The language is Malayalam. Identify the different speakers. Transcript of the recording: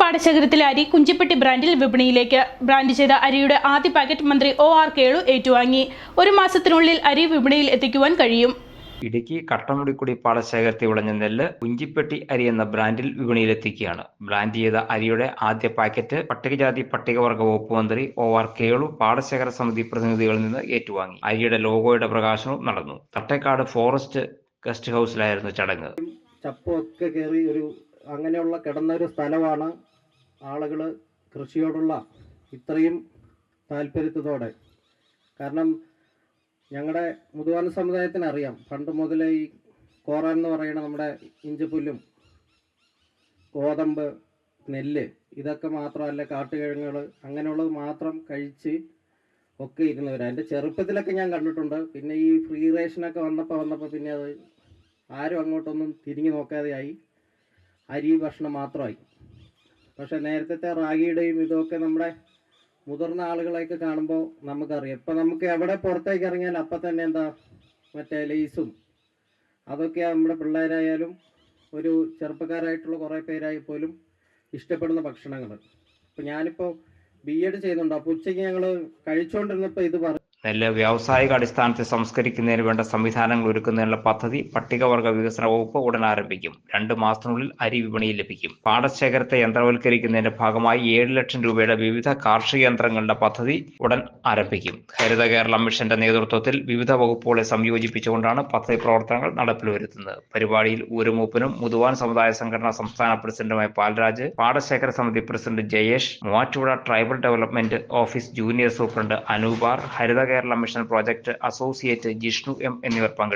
Speaker 1: പാടശേഖരത്തിലെ അരി കുഞ്ചിപ്പെട്ടി ബ്രാൻഡിൽ വിപണിയിലേക്ക്. ബ്രാൻഡ് ചെയ്ത അരിയുടെ ആദ്യ പാക്കറ്റ് മന്ത്രി ഒ ആർ കേളു ഏറ്റുവാങ്ങി. ഒരു മാസത്തിനുള്ളിൽ അരി വിപണിയിൽ എത്തിക്കുവാൻ കഴിയും.
Speaker 2: ഇടുക്കി കട്ടമുടിക്കുടി പാടശേഖരത്തിൽ വിളഞ്ഞ നെല്ല് കുഞ്ചിപ്പെട്ടി അരി എന്ന ബ്രാൻഡിൽ വിപണിയിലെത്തിക്കുകയാണ് ബ്രാൻഡ് ചെയ്ത അരിയുടെ ആദ്യ പാക്കറ്റ് പട്ടികജാതി പട്ടികവർഗ വകുപ്പ് മന്ത്രി ഒ ആർ കേളു പാടശേഖര സമിതി പ്രതിനിധികളിൽ നിന്ന് ഏറ്റുവാങ്ങി. അരിയുടെ ലോഗോയുടെ പ്രകാശനവും നടന്നു. തട്ടേക്കാട് ഫോറസ്റ്റ് ഗസ്റ്റ് ഹൗസിലായിരുന്നു ചടങ്ങ്.
Speaker 3: ചപ്പൊക്കെ കയറി ഒരു അങ്ങനെയുള്ള കിടന്ന ഒരു സ്ഥലമാണ് ആളുകൾ കൃഷിയോടുള്ള ഇത്രയും താല്പര്യത്തോടെ. കാരണം ഞങ്ങളുടെ മുതുവാന സമുദായത്തിന് അറിയാം പണ്ട് മുതലേ ഈ കോറ എന്ന് പറയുന്ന നമ്മുടെ ഇഞ്ചിപ്പുല്ലും ഗോതമ്പ് നെല്ല് ഇതൊക്കെ മാത്രമല്ല കാട്ടുകിഴങ്ങുകൾ അങ്ങനെയുള്ളത് മാത്രം കഴിച്ച് ഒക്കെ ഇരുന്നവർ എന്റെ ചെറുപ്പത്തിലൊക്കെ ഞാൻ കണ്ടിട്ടുണ്ട്. പിന്നെ ഈ ഫ്രീ റേഷനൊക്കെ വന്നപ്പോൾ വന്നപ്പോൾ പിന്നെ അത് ആരും അങ്ങോട്ടൊന്നും തിരിഞ്ഞു നോക്കാതെയായി. അരി ഭക്ഷണം മാത്രമായി. പക്ഷെ നേരത്തെ റാഗിയുടെയും ഇതൊക്കെ നമ്മുടെ മുതിർന്ന ആളുകളെയൊക്കെ കാണുമ്പോൾ നമുക്കറിയാം. ഇപ്പം നമുക്ക് എവിടെ പുറത്തേക്ക് ഇറങ്ങിയാൽ അപ്പം തന്നെ എന്താ മറ്റേ ലേസും അതൊക്കെ നമ്മുടെ പിള്ളേരായാലും ഒരു ചെറുപ്പക്കാരായിട്ടുള്ള കുറേ പേരായി പോലും ഇഷ്ടപ്പെടുന്ന ഭക്ഷണങ്ങൾ. ഇപ്പം ഞാനിപ്പോൾ ബി എഡ് ചെയ്യുന്നുണ്ട്. അപ്പോൾ ഉച്ചയ്ക്ക് ഞങ്ങൾ കഴിച്ചുകൊണ്ടിരുന്നപ്പോൾ ഇത് പറഞ്ഞു
Speaker 2: നെല്ല് വ്യാവസായിക അടിസ്ഥാനത്തിൽ സംസ്കരിക്കുന്നതിന് വേണ്ട സംവിധാനങ്ങൾ ഒരുക്കുന്നതിനുള്ള പദ്ധതി പട്ടികവർഗ വികസന വകുപ്പ് ഉടൻ ആരംഭിക്കും. രണ്ട് മാസത്തിനുള്ളിൽ അരി വിപണിയിൽ ലഭിക്കും. പാടശേഖരത്തെ യന്ത്രവൽക്കരിക്കുന്നതിന്റെ ഭാഗമായി ഏഴ് ലക്ഷം രൂപയുടെ വിവിധ കാർഷിക യന്ത്രങ്ങളുടെ പദ്ധതി ഉടൻ ആരംഭിക്കും. ഹരിത കേരളം മിഷന്റെ നേതൃത്വത്തിൽ വിവിധ വകുപ്പുകളെ സംയോജിപ്പിച്ചുകൊണ്ടാണ് പദ്ധതി പ്രവർത്തനങ്ങൾ നടപ്പിൽ വരുത്തുന്നത്. പരിപാടിയിൽ ഊരുമൂപ്പനും മുതുവാൻ സമുദായ സംഘടനാ സംസ്ഥാന പ്രസിഡന്റുമായ പാൽരാജ് പാടശേഖര സമിതി president Jayesh Muvattupuzha tribal development office junior superintendent അനൂപാർ Haritha Kerala mission project associate Jishnu M എന്നിവർ പങ്കെടുത്തു.